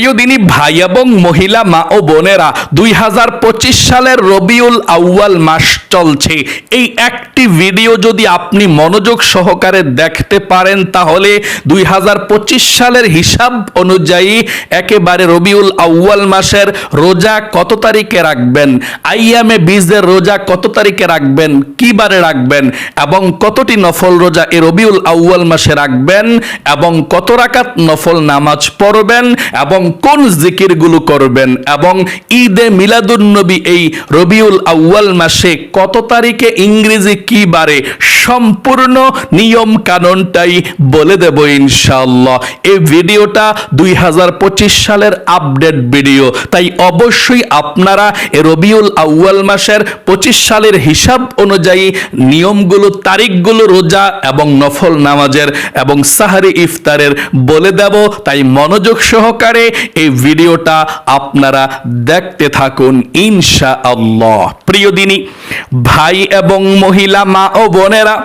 প্রিয় ভাই এবং মহিলা মা ও বোনেরা, দুই হাজার পঁচিশ সালের রবিউল আউয়াল মাস চলছে। এই একটি ভিডিও যদি আপনি মনোযোগ সহকারে দেখতে পারেন, তাহলে দুই হাজার পঁচিশ সালের হিসাব অনুযায়ী একেবারে রবিউল আউয়াল মাসের রোজা কত তারিখে রাখবেন? আইয়ামে বীজের রোজা কত তারিখে রাখবেন? কি বারে রাখবেন? এবং কতটি নফল রোজা এ রবিউল আউয়াল মাসে রাখবেন? এবং কত রাকাত নফল নামাজ পড়বেন? এবং কোন জিকিরগুলো করবেন এবং ঈদে মিলাদুন্নবী এই রবিউল আউয়াল মাসে কত তারিখে ইংরেজি কি বারে সম্পূর্ণ নিয়ম কানুনটাই বলে দেব ইনশাল্লাহ এই ভিডিওটা দুই হাজার পঁচিশ সালের আপডেট ভিডিও। তাই অবশ্যই আপনারা রবিউল আউয়াল মাসের পঁচিশ সালের হিসাব অনুযায়ী নিয়মগুলো, তারিখগুলো রোজা এবং নফল নামাজের এবং সাহারি ইফতারের বলে দেব। তাই মনোযোগ সহকারে এই ভিডিওটা আপনারা দেখতে থাকুন ইনশা আল্লাহ প্রিয় দিনী, ভাই এবং মহিলা, মা ও বোনেরা,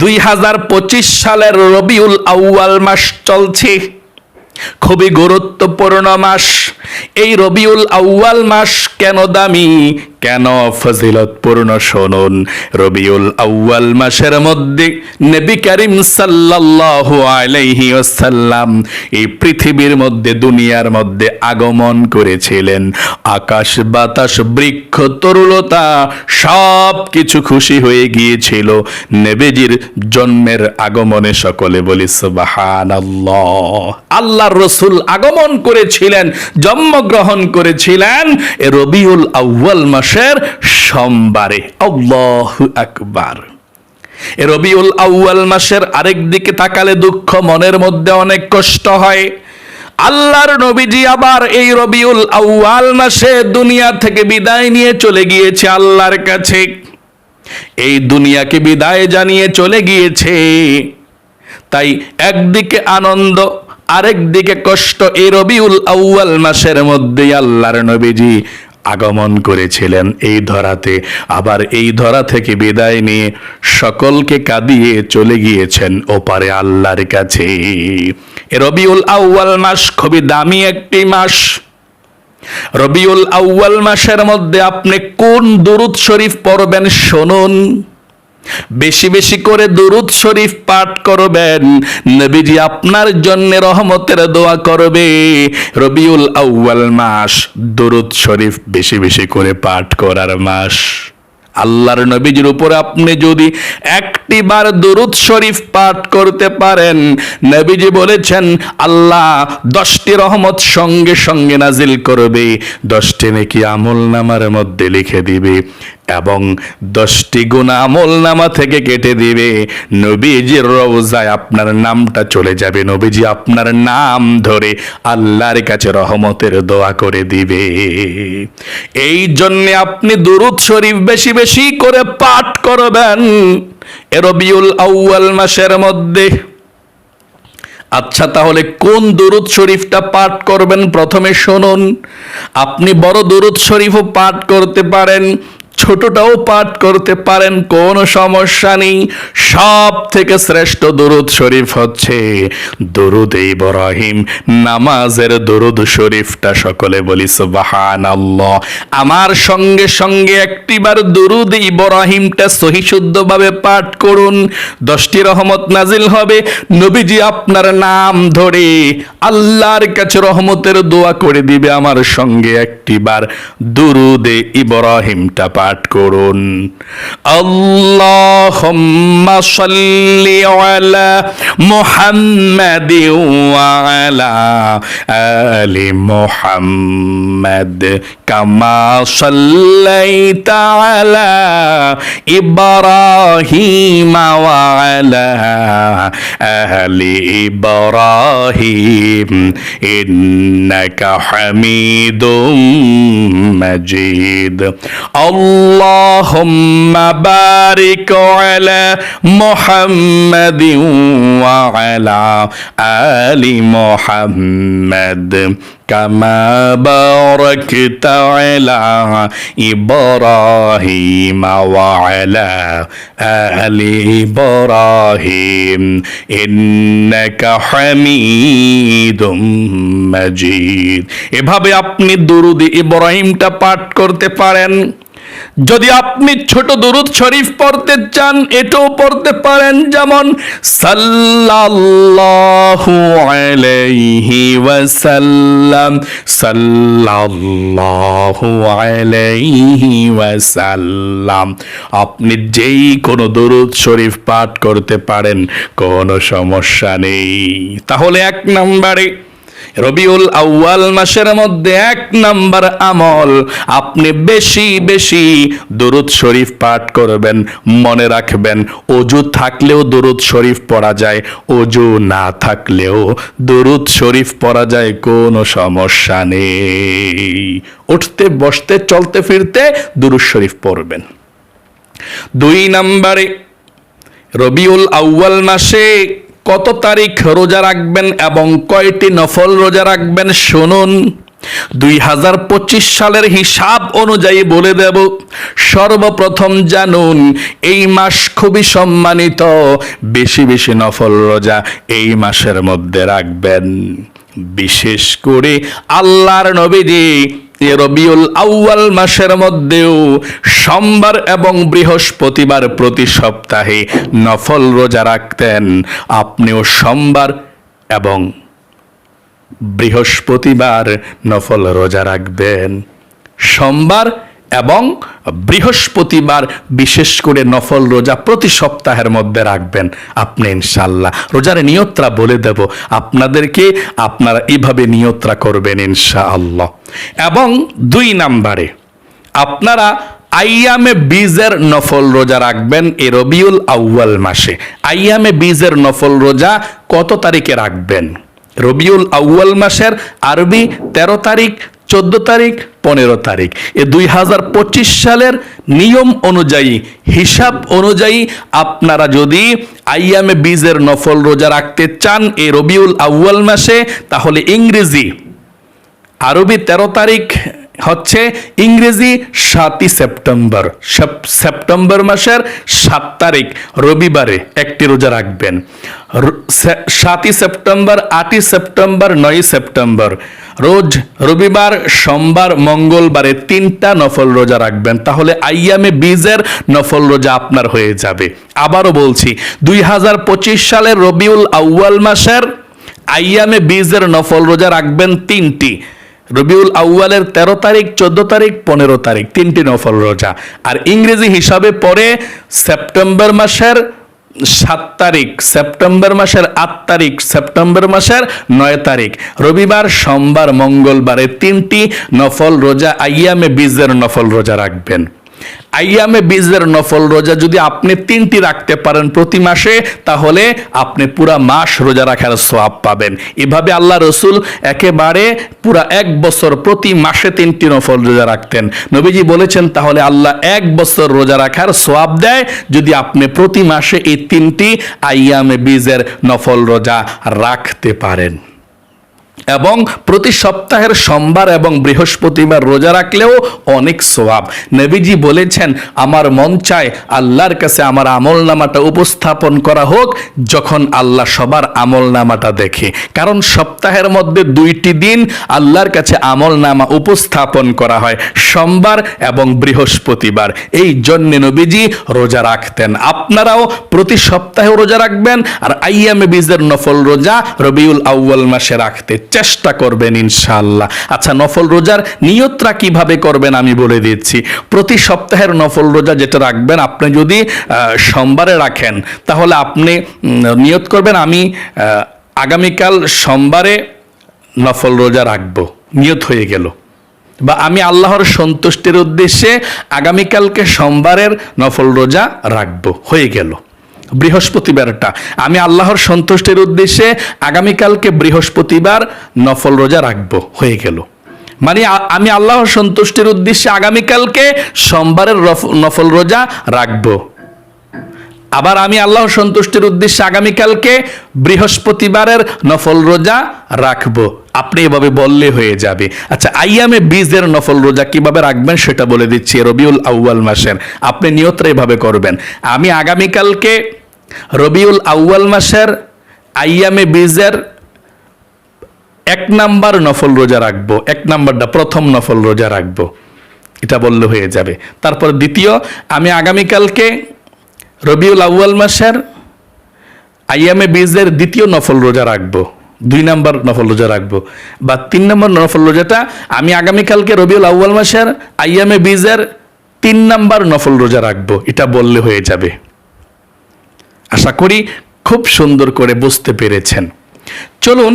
দুই হাজার পঁচিশ সালের রবিউল আউয়াল মাস চলছে। খুবই গুরুত্বপূর্ণ মাস। এই রবিউল আউয়াল মাস কেন দামি? কেন ফজিলতপূর্ণ শুনুন। রবিউল আউয়াল মাসের মধ্যে নবী করিম সাল্লাল্লাহু আলাইহি ওয়াসাল্লাম এই পৃথিবীর মধ্যে, দুনিয়ার মধ্যে আগমন করেছিলেন। আকাশ, বাতাস, বৃক্ষ, তরুলতা সব কিছু খুশি হয়ে গিয়েছিল। নবীজির জন্মের আগমনে সকলে বলি, সুবহানাল্লাহ। আল্লাহর রসুল আগমন করেছিলেন জন্মগ্রহণ করেছিলেন এ রবিউল আউয়াল মাসের সোমবারে। আল্লাহু আকবার। রবিউল আউয়াল মাসের আরেক দিকে তাকালে দুঃখ মনের মধ্যে অনেক কষ্ট হয়। আল্লাহর নবীজি আবার এই রবিউল আউয়াল মাসে দুনিয়া থেকে বিদায় নিয়ে চলে গিয়েছে আল্লাহর কাছে। এই দুনিয়াকে বিদায় জানিয়ে চলে গিয়েছে। তাই একদিকে আনন্দ আরেক দিকে কষ্ট এই রবিউল আউয়াল মাসের মধ্যে আল্লাহর নবীজি আগমন করেছিলেন এই ধরাতে। আবার এই ধরা থেকে বিদায় নিয়ে সকলকে কাঁদিয়ে চলে গিয়েছেন ওপারে আল্লাহর কাছে। রবিউল আউয়াল মাস খুবই দামি একটি মাস। রবিউল আউয়াল মাসের মধ্যে আপনি কোন দুরুদ শরীফ পড়বেন শুনুন। বেশি বেশি করে দুরুদ শরীফ পাঠ করবেন। নবীজি আপনার জন্য রহমতের দোয়া করবে। রবিউল আউয়াল মাস, দুরুদ শরীফ বেশি বেশি করে পাঠ করার মাস। আল্লাহর নবীজির উপর আপনি যদি একটি বার দুরুদ শরীফ পাঠ করতে পারেন, নবীজি বলেছেন, আল্লাহ দশটি রহমত সঙ্গে সঙ্গে নাজিল করবে, দশটি নাকি আমল নামার মধ্যে লিখে দিবে। এবং দশটি গুণ আমল নামা থেকে কেটে দিবে। নবীজির রওজায় আপনার নামটা চলে যাবে। নবীজি আপনার নাম ধরে আল্লাহর কাছে রহমতের দোয়া করে দিবে। এই জন্যে আপনি দুরুদ শরীফ বেশি বেশি করে পাঠ করবেন। এ রবিউল আউয়াল মাসের মধ্যে। আচ্ছা তাহলে কোন দুরুদ শরীফটা পাঠ করবেন? প্রথমে শুনুন। আপনি বড় দুরুদ শরীফও পাঠ করতে পারেন। ছোটটাও পাঠ করতে পারেন, কোনো সমস্যা নেই। সব থেকে শ্রেষ্ঠ দুরুদ শরীফ হচ্ছে দুরুদ ইব্রাহিম। নামাজের দুরুদ শরীফটা সকলে বলি সুবাহান আমার সঙ্গে সঙ্গে একটিবার দুরুদ ইব্রাহিমটা সহিশুদ্ধভাবে পাঠ করুন। দশটি রহমত নাজিল হবে। নবীজি আপনার নাম ধরে আল্লাহর কাছে রহমতের দোয়া করে দিবে। আমার সঙ্গে একটিবার দুরুদে ইব্রাহিমটা পাঠ করুন। আল্লাহুম্মা সাল্লি আলা মুহাম্মাদ আলা আলি মুহাম্মাদ কামা সাল্লাইতা আলা ইব্রাহিম ওয়া আলা আলি ইব্রাহিম اللهم بارك على محمد وعلى آل محمد كما باركت على إبراهيم وعلى آل إبراهيم إنك حميد مجيد এভাবে আপনি দুরুদ ইব্রাহিমটা পাঠ করতে পারেন যদি আপনি ছোট দুরুদ শরীফ পড়তে চান, এটাও পড়তে পারেন। যেমন, সাল্লাল্লাহু আলাইহি ওয়াসাল্লাম, সাল্লাল্লাহু আলাইহি ওয়াসাল্লাম। আপনি যেই কোনো দুরুদ শরীফ পাঠ করতে পারেন, কোনো সমস্যা নেই। তাহলে এক নম্বরে রবিউল আউয়াল মাসের মধ্যে এক নাম্বার আমল। আপনি বেশি বেশি দরুদ শরীফ পাঠ করবেন, মনে রাখবেন, অজু থাকলেও দরুদ শরীফ পড়া যায়, অজু না থাকলেও দরুদ শরীফ পড়া যায়, কোনো সমস্যা নেই। উঠতে, বসতে, চলতে, ফিরতে দরুদ শরীফ পড়বেন। দুই নাম্বারে রবিউল আউয়াল মাসে কত তারিখ রোজা রাখবেন এবং কয়টি নফল রোজা রাখবেন শুনুন। দুই হাজার পঁচিশ সালের হিসাব অনুযায়ী বলে দেব, সর্বপ্রথম জানুন, এই মাস খুবই সম্মানিত, বেশি বেশি নফল রোজা এই মাসের মধ্যে রাখবেন। বিশেষ করে আল্লাহর নবীজি রবিউল আউয়াল মাসের মধ্যেও সোমবার এবং বৃহস্পতিবার প্রতি সপ্তাহে নফল রোজা রাখতেন। আপনিও সোমবার এবং বৃহস্পতিবার নফল রোজা রাখবেন। সোমবার এবং বৃহস্পতিবার বিশেষ করে নফল রোজা প্রতি সপ্তাহের মধ্যে রাখবেন আপনি ইনশাল্লাহ রোজার নিয়ত্রা বলে দেব, আপনাদেরকে আপনারা এভাবে নিয়ত্রা করবেন ইনশাআল্লাহ। এবং দুই নাম্বারে, আপনারা আইয়ামে বীজের নফল রোজা রাখবেন এ রবিউল আউয়াল মাসে। আইয়ামে বীজের নফল রোজা কত তারিখে রাখবেন? রবিউল আউয়াল মাসের আরবি তেরো তারিখ চোদ্দ তারিখ, পনেরো তারিখ। এ দুই হাজার পঁচিশ সালের নিয়ম অনুযায়ী, হিসাব অনুযায়ী আপনারা যদি আইয়ামে বীজের নফল রোজা রাখতে চান এই রবিউল আউয়াল মাসে, তাহলে ইংরেজি, আরবি তেরো তারিখ হচ্ছে ইংরেজি সাতই সেপ্টেম্বর। সেপ্টেম্বর মাসের সাত তারিখ, রবিবারে একটি রোজা রাখবেন। সাতই সেপ্টেম্বর, আটই সেপ্টেম্বর, নয়ই সেপ্টেম্বর। রোজ রবিবার, সোমবার, মঙ্গলবারে তিনটা নফল রোজা রাখবেন। তাহলে আইয়ামে বীজের নফল রোজা আপনার হয়ে যাবে। আবারও বলছি, দুই হাজার পঁচিশ সালের রবিউল আউয়াল মাসের আইয়ামে বীজের নফল রোজা রাখবেন তিনটি। রবিউল আউয়ালের তেরো তারিখ, চোদ্দ তারিখ, পনেরো তারিখ, তিনটি নফল রোজা। আর ইংরেজি হিসাবে পরে সেপ্টেম্বর মাসের সাত তারিখ, সেপ্টেম্বর মাসের আট তারিখ, সেপ্টেম্বর মাসের নয় তারিখ। রবিবার, সোমবার, মঙ্গলবারে তিনটি নফল রোজা, আইয়ামে বীজের নফল রোজা রাখবেন। আইয়ামে বীজের নফল রোজা যদি আপনি তিনটি রাখতে পারেন প্রতি মাসে, তাহলে আপনি পুরা মাস রোজা রাখার সোয়াব পাবেন। এভাবে আল্লাহ রসুল একেবারে পুরা এক বছর প্রতি মাসে তিনটি নফল রোজা রাখতেন। নবীজি বলেছেন, তাহলে আল্লাহ এক বছর রোজা রাখার সোয়াব দেয় যদি আপনি প্রতি মাসে এই তিনটি আইয়ামে বীজের নফল রোজা রাখতে পারেন। এবং প্রতি সপ্তাহের সোমবার এবং বৃহস্পতিবার রোজা রাখলেও অনেক সোয়াব। নবীজি বলেছেন, আমার মন চায় আল্লাহর কাছে আমার আমল নামাটা উপস্থাপন করা হোক, যখন আল্লাহ সবার আমল নামাটা দেখে। কারণ সপ্তাহের মধ্যে দুইটি দিন আল্লাহর কাছে আমল নামা উপস্থাপন করা হয়, সোমবার এবং বৃহস্পতিবার। এই জন্য নবীজি রোজা রাখতেন। আপনারাও প্রতি সপ্তাহে রোজা রাখবেন, আর আইয়ামে বীজের নফল রোজা রবিউল আউয়াল মাসে রাখতে চেষ্টা করবেন ইনশাআল্লাহ। আচ্ছা নফল রোজার নিয়তরা কীভাবে করবেন আমি বলে দিচ্ছি। প্রতি সপ্তাহের নফল রোজা যেটা রাখবেন, আপনি যদি সোমবারে রাখেন, তাহলে আপনি নিয়ত করবেন, আমি আগামীকাল সোমবারে নফল রোজা রাখব। নিয়ত হয়ে গেল। বা আমি আল্লাহর সন্তুষ্টির উদ্দেশ্যে আগামীকালকে সোমবারের নফল রোজা রাখব। হয়ে গেল। বৃহস্পতিবারটা। আমি আল্লাহর সন্তুষ্টির উদ্দেশ্যে আগামীকালকে বৃহস্পতিবার নফল রোজা রাখব, হয়ে গেল। মানে আমি আল্লাহর সন্তুষ্টির উদ্দেশ্যে আগামীকালকে সোমবারের নফল রোজা রাখব। আবার আমি আল্লাহর সন্তুষ্টির উদ্দেশ্যে আগামীকালকে বৃহস্পতিবারের নফল রোজা রাখব। আপনি এভাবে বললে হয়ে যাবে। আচ্ছা আইয়ামে বীজের নফল রোজা কীভাবে রাখবেন সেটা বলে দিচ্ছি রবিউল আউয়াল মাসের। আপনি নিয়তরা এভাবে করবেন। আমি আগামীকালকে রবিউল আউয়াল মাসের আইয়ামে বীজের এক নাম্বার নফল রোজা রাখব। এক নাম্বারটা প্রথম নফল রোজা রাখব। এটা বললে হয়ে যাবে। তারপর দ্বিতীয়, আমি আগামীকালকে রবিউল আউয়াল মাসের আইয়ামে বীজের দ্বিতীয় নফল রোজা রাখব। দুই নাম্বার নফল রোজা রাখব। বা তিন নম্বর নফল রোজাটা আমি আগামীকালকে রবিউল আউয়াল মাসের আইয়ামে বীজের তিন নাম্বার নফল রোজা রাখব। এটা বললে হয়ে যাবে। আশা করি খুব সুন্দর করে বুঝতে পেরেছেন। চলুন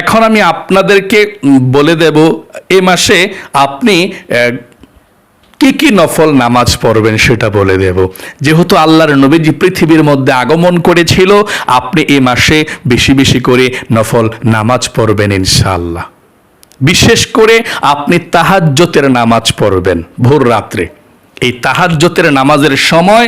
এখন আমি আপনাদেরকে বলে দেব, এ মাসে আপনি কি কি নফল নামাজ পড়বেন সেটা বলে দেব। যেহেতু আল্লাহর নবীজি পৃথিবীর মধ্যে আগমন করেছিল, আপনি এ মাসে বেশি বেশি করে নফল নামাজ পড়বেন ইনশাআল্লাহ। বিশেষ করে আপনি তাহাজ্জতের নামাজ পড়বেন ভোর রাত্রে। এই তাহাজ্জতের নামাজের সময়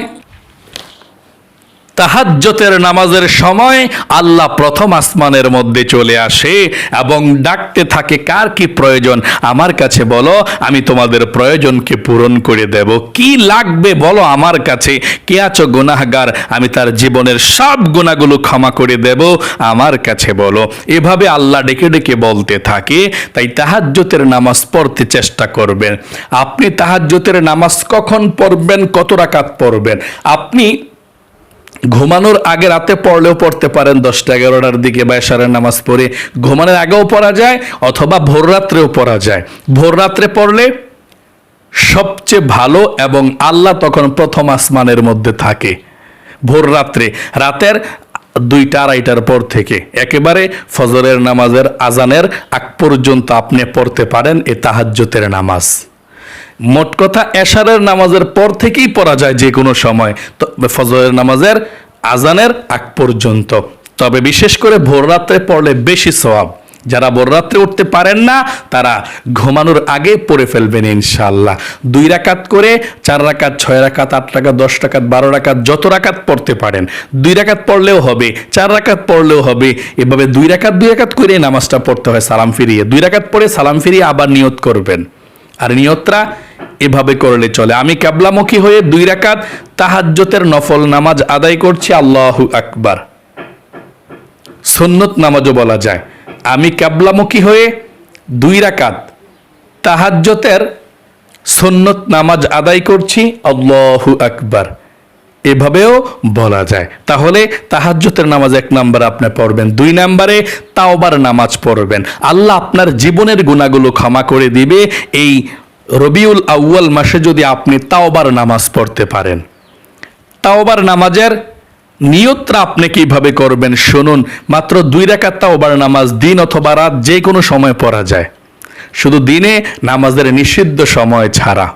তাহাজ্জতের নামাজের সময় আল্লাহ প্রথম আসমানের মধ্যে চলে আসে এবং ডাকতে থাকে, কার কি প্রয়োজন? আমার কাছে বলো, আমি তোমাদের প্রয়োজনকে পূরণ করে দেব। কি লাগবে বলো আমার কাছে? কে আছো গুনাহগার? আমি তার জীবনের সব গুণাগুলো ক্ষমা করে দেব। আমার কাছে বলো। এভাবে আল্লাহ ডেকে ডেকে বলতে থাকে, তাই তাহাজ্জতের নামাজ পড়তে চেষ্টা করবেন। আপনি তাহাজ্জতের নামাজ কখন পড়বেন? কত রাকাত পড়বেন? আপনি ঘুমানোর আগে রাতে পড়লেও পড়তে পারেন দশটা এগারোটার দিকে বা এশারের নামাজ পড়ে। ঘুমানোর আগেও পড়া যায় অথবা ভোর রাত্রেও পড়া যায়। ভোর রাত্রে পড়লে সবচেয়ে ভালো এবং আল্লাহ তখন প্রথম আসমানের মধ্যে থাকে। ভোর রাত্রে, রাতের দুইটা আড়াইটার পর থেকে। একেবারে ফজরের নামাজের আজানের আগ পর্যন্ত আপনি পড়তে পারেন এ তাহাজ্জতের নামাজ। মোট কথা এশারের নামাজের পর থেকেই পড়া যায় যে কোনো সময় তবে ফজরের নামাজের আজানের আগ পর্যন্ত। তবে বিশেষ করে ভোর রাত্রে পড়লে বেশি সওয়াব। যারা রাত্রে উঠতে পারেন না, তারা ঘুমানোর আগে পড়ে ফেলবেন ইনশাল্লাহ দুই রাকাত করে চার রাকাত, ছয় রাকাত, আট রাকাত, দশ রাকাত, বারো রাকাত, যত রাকাত পড়তে পারেন। দুই রাকাত পড়লেও হবে, চার রাকাত পড়লেও হবে। এভাবে দুই রাকাত দুই রাকাত করে নামাজটা পড়তে হয়, সালাম ফিরিয়ে। দুই রাকাত পড়ে সালাম ফিরিয়ে আবার নিয়ত করবেন। আর নিয়তরা এভাবে করলে চলে। আমি ক্যাবলামুখী হয়ে দুই রাকাত তাহাজ্জতের নফল নামাজ আদায় করছি, আল্লাহু আকবার। সন্ন্যত নামাজও বলা যায়। আমি ক্যাবলামুখী হয়ে দুই রাকাত তাহাজ্জতের সন্ন্যত নামাজ আদায় করছি, আল্লাহু আকবার। এভাবেও বলা যায়। তাহলে তাহাজ্জতের নামাজ এক নাম্বার আপনি পড়বেন। দুই নাম্বারে তাওবার নামাজ পড়বেন। আল্লাহ আপনার জীবনের গুণাগুলো ক্ষমা করে দিবে। এই রবিউল আউয়াল মাসে যদি আপনি তাওবার নামাজ পড়তে পারেন। তাওবার নামাজের নিয়তটা আপনি কীভাবে করবেন শুনুন। মাত্র দুই রাকাত তাওবার নামাজ দিন অথবা রাত যে কোনো সময় পড়া যায়। শুধু দিনে, নামাজের নিষিদ্ধ সময় ছাড়া।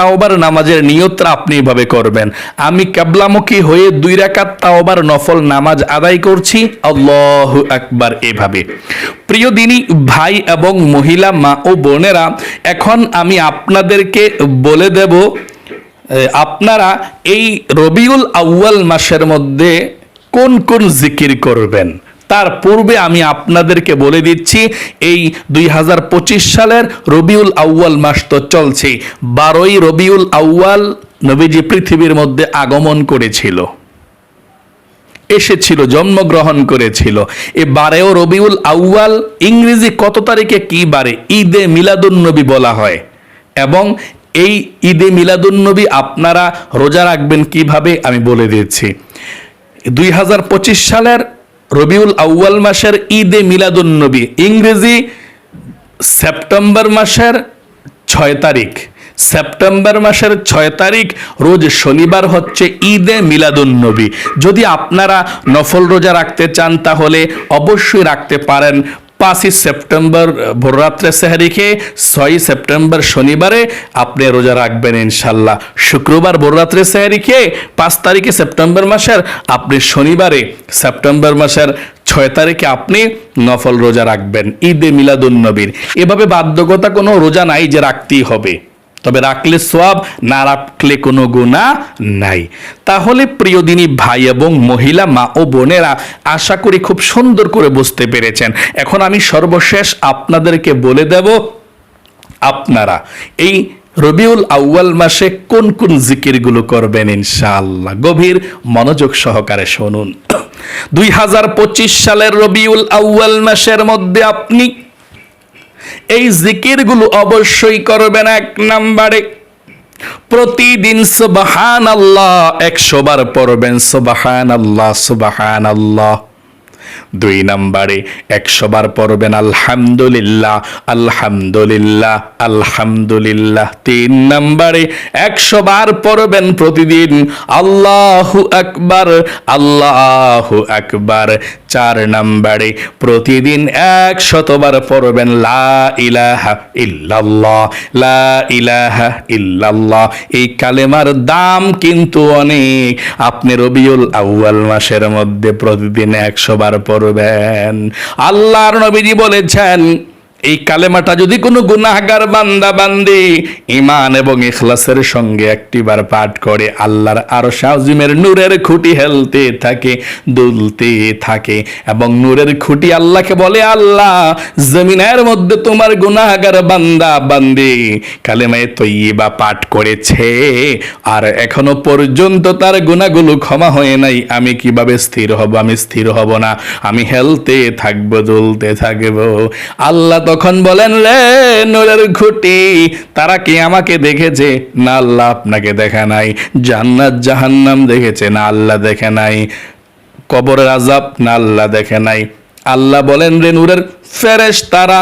তাওবার নামাজের নিয়তটা আপনি এভাবে করবেন। আমি কাবলামুখী হয়ে দুই রাকাত তাওবার নফল নামাজ আদায় করছি। আল্লাহু আকবার এভাবে। প্রিয় দিনী, ভাই এবং মহিলা, মা ও বোনেরা, এখন আমি আপনাদেরকে বলে দেব আপনারা এই রবিউল আউয়াল মাসের মধ্যে কোন কোন জিকির করবেন? তার পূর্বে আমি আপনাদেরকে বলে দিচ্ছি, এই দুই হাজার পঁচিশ সালের রবিউল আউয়াল মাস তো চলছে। বারোই রবিউল আউয়াল নবীজি পৃথিবীর মধ্যে আগমন করেছিল। এসেছিল, জন্মগ্রহণ করেছিল। এ বারেও রবিউল আউয়াল ইংরেজি কত তারিখে কি বারে? ঈদে মিলাদুন্নবী বলা হয়। এবং এই ঈদে মিলাদুন্নবী আপনারা রোজা রাখবেন কীভাবে? আমি বলে দিচ্ছি। দুই হাজার পঁচিশ সালের রবিউল আউ্য়াল মাসের ঈদে মিলাদুন্নবী, ইংরেজি সেপ্টেম্বর মাসের ছয় তারিখ। সেপ্টেম্বর মাসের ছয় তারিখ, রোজ শনিবার হচ্ছে ঈদে মিলাদুন্নবী। যদি আপনারা নফল রোজা রাখতে চান, তাহলে অবশ্যই রাখতে পারেন পাঁচই সেপ্টেম্বর ভোররাত্রে সেহারি খেয়ে ছয়ই সেপ্টেম্বর শনিবারে আপনি রোজা রাখবেন ইনশাল্লাহ শুক্রবার ভোররাত্রে সেহারি পাঁচ তারিখে সেপ্টেম্বর মাসের আপনি শনিবারে, সেপ্টেম্বর মাসের ছয় তারিখে আপনি নফল রোজা রাখবেন। ঈদে মিলাদুন নবীর। এভাবে বাধ্যকতা কোনো রোজা নাই যে রাখতেই হবে। তবে রাখলে সোয়াব, না রাখলে কোনো গুণা নাই। তাহলে প্রিয় দিনী ভাই এবং মহিলা, মা ও বোনেরা আশা করি খুব সুন্দর করে বুঝতে পেরেছেন। এখন আমি সর্বশেষ আপনাদেরকে বলে দেব, আপনারা এই রবিউল আউয়াল মাসে কোন কোন জিকিরগুলো করবেন ইনশাআল্লাহ? গভীর মনোযোগ সহকারে শুনুন। দুই হাজার পঁচিশ সালের রবিউল আউয়াল মাসের মধ্যে আপনি এই জিকিরগুলো অবশ্যই করবেন এক নাম্বারে। প্রতিদিন সুবাহান আল্লাহ একশো বার পড়বেন সুবাহান আল্লাহ সুবাহান আল্লাহ দুই নম্বরে, একশো বার পড়বেন আলহামদুলিল্লাহ আলহামদুলিল্লাহ আলহামদুলিল্লাহ। তিন নম্বরে, একশো বার পড়বেন প্রতিদিন আল্লাহু আকবার আল্লাহু আকবার। চার নাম্বারে, প্রতিদিন এক শতবার পড়বেন, লা ইলাহা ইল্লাল্লাহ, লা ইলাহা ইল্লাল্লাহ। এই কালেমার দাম কিন্তু অনেক। আপনি রবিউল আউয়াল মাসের মধ্যে প্রতিদিন একশো বার পড়বেন। আল্লাহর নবীজি বলেছেন এই কালেমাটা যদি কোনো গুনাহগার বান্দা বান্দি ইমান এবং ইখলাসের সঙ্গে একটিবার পাঠ করে, আল্লাহর আরও শাহজিমের নূরের খুঁটি হেলতে থাকে, দুলতে থাকে এবং নূরের খুঁটি আল্লাহকে বলে, আল্লাহ, জমিনের মধ্যে তোমার গুনাহগার বান্দা বান্দি কালেমায় তৈবা পাঠ করেছে আর এখনও পর্যন্ত তার গুণাগুলো ক্ষমা হয়ে নাই। আমি কীভাবে স্থির হব? আমি স্থির হব না। আমি হেলতে থাকব, দুলতে থাকব। আল্লাহ তখন বলেন রে নূরের খুঁটি তারা কি আমাকে দেখেছে? না, আল্লাহ আপনাকে দেখা নাই। জান্নাত জাহান্নাম দেখেছে, না, আল্লাহ দেখে নাই। কবরের আজাব না, আল্লাহ দেখে নাই। আল্লাহ বলেন, রে নূরের ফেরেশ তারা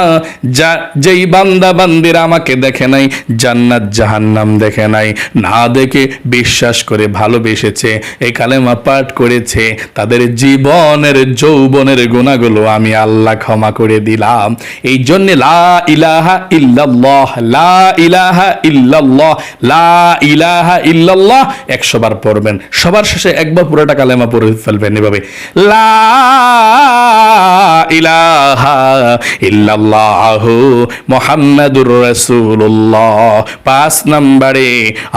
যা, যেই বান্দা বান্দিরা আমাকে দেখে নাই, জান্নাত জাহান্নাম দেখে নাই, না দেখে বিশ্বাস করে ভালোবেসেছে এই কালেমা পাঠ করেছে, তাদের জীবনের যৌবনের গুণাগুলো আমি আল্লাহ ক্ষমা করে দিলাম। এই জন্যে লা ইলাহা ইল্লাল্লাহ, লা ইলাহা ইল্লাল্লাহ, লা ইলাহা ইল্লাল্লাহ, একশো বার পড়বেন। সবার শেষে একবার পুরোটা কালেমা পড়ে ফেলবেন এভাবে। লা ইলাহা ইল্লাল্লাহু মুহাম্মাদুর পাঁচ নম্বরে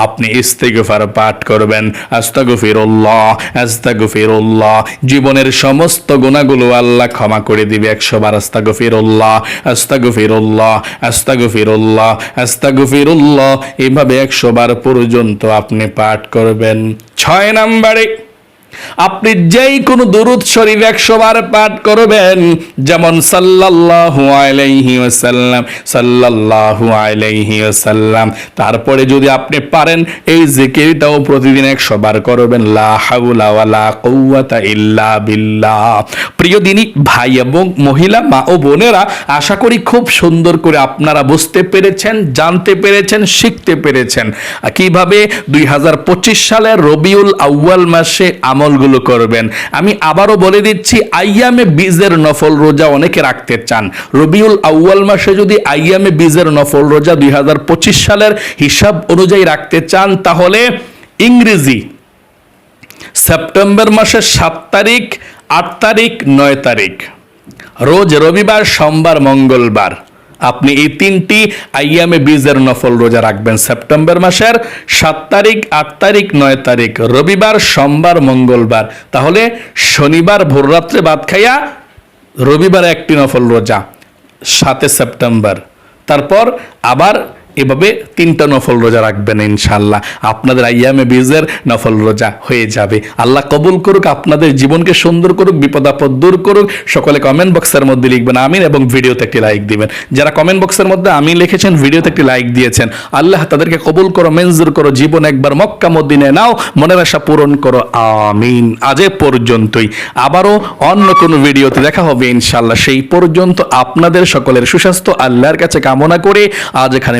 আপনি ইস্তিগফার পাঠ করবেন। আস্তাগফিরুল্লাহ আস্তাগফিরুল্লাহ। জীবনের সমস্ত গুনাহগুলো আল্লাহ ক্ষমা করে দিবে একশো বার। আস্তাগফিরুল্লাহ আস্তাগফিরুল্লাহ আস্তাগফিরুল্লাহ আস্তাগফিরুল্লাহ। এইভাবে একশো বার পর্যন্ত আপনি পাঠ করবেন। ছয় নম্বরে আপনি যেই কোনো দুরুদ শরীফ একশো বার পাঠ করবেন, যেমন সাল্লাল্লাহু আলাইহি ওয়াসাল্লাম, সাল্লাল্লাহু আলাইহি ওয়াসাল্লাম। তারপরে যদি আপনি পারেন, এই জিকিরটাও প্রতিদিন একশো বার করবেন। লা হাওলা ওয়ালা কুওয়াতা ইল্লা বিল্লাহ। প্রিয় দিনী, ভাই এবং মহিলা, মা ও বোনেরা, আশা করি খুব সুন্দর করে আপনারা বুঝতে পেরেছেন, জানতে পেরেছেন, শিখতে পেরেছেন। কীভাবে দুই হাজার পঁচিশ সালের রবিউল আউয়াল মাসে আমলগুলো করবেন। আমি আবারও বলে দিচ্ছি, আইয়ামে বীজের নফল রোজা অনেকে রাখতে চান। রবিউল আউয়াল মাসে যদি আইয়ামে বীজের নফল রোজা দুই হাজার পঁচিশ সালের হিসাব অনুযায়ী রাখতে চান, তাহলে ইংরেজি সেপ্টেম্বর মাসের সাত তারিখ, আট তারিখ, নয় তারিখ। রোজ রবিবার, সোমবার, মঙ্গলবার। আপনি এই তিনটি আইয়ামে বীজের নফল রোজা রাখবেন সেপ্টেম্বর মাসের সাত তারিখ, আট তারিখ, নয় তারিখ, রবিবার, সোমবার, মঙ্গলবার। তাহলে শনিবার ভোররাত্রে বাদ খাইয়া রবিবার একটি নফল রোজা, সাতে সেপ্টেম্বর। তারপর আবার এভাবে তিনটা নফল রোজা রাখবেন ইনশাল্লাহ আপনাদের আইয়ামে বীজের নফল রোজা হয়ে যাবে। আল্লাহ কবুল করুক, আপনাদের জীবনকে সুন্দর করুক বিপদ আপদ দূর করুক। সকলে কমেন্ট বক্সের মধ্যে লিখবেন আমিন এবং ভিডিওতে একটি লাইক দিবেন। যারা কমেন্ট বক্সের মধ্যে আমিন লিখেছেন, ভিডিওতে একটি লাইক দিয়েছেন। আল্লাহ তাদেরকে কবুল করো মেনজুর করো, জীবন একবার মক্কা মদিনে নাও, মনের আশা পূরণ করো, আমিন। আজ পর্যন্তই। আবারও অন্য কোনো ভিডিওতে দেখা হবে ইনশাল্লাহ সেই পর্যন্ত আপনাদের সকলের সুস্বাস্থ্য, আল্লাহর কাছে কামনা করে আজ এখানে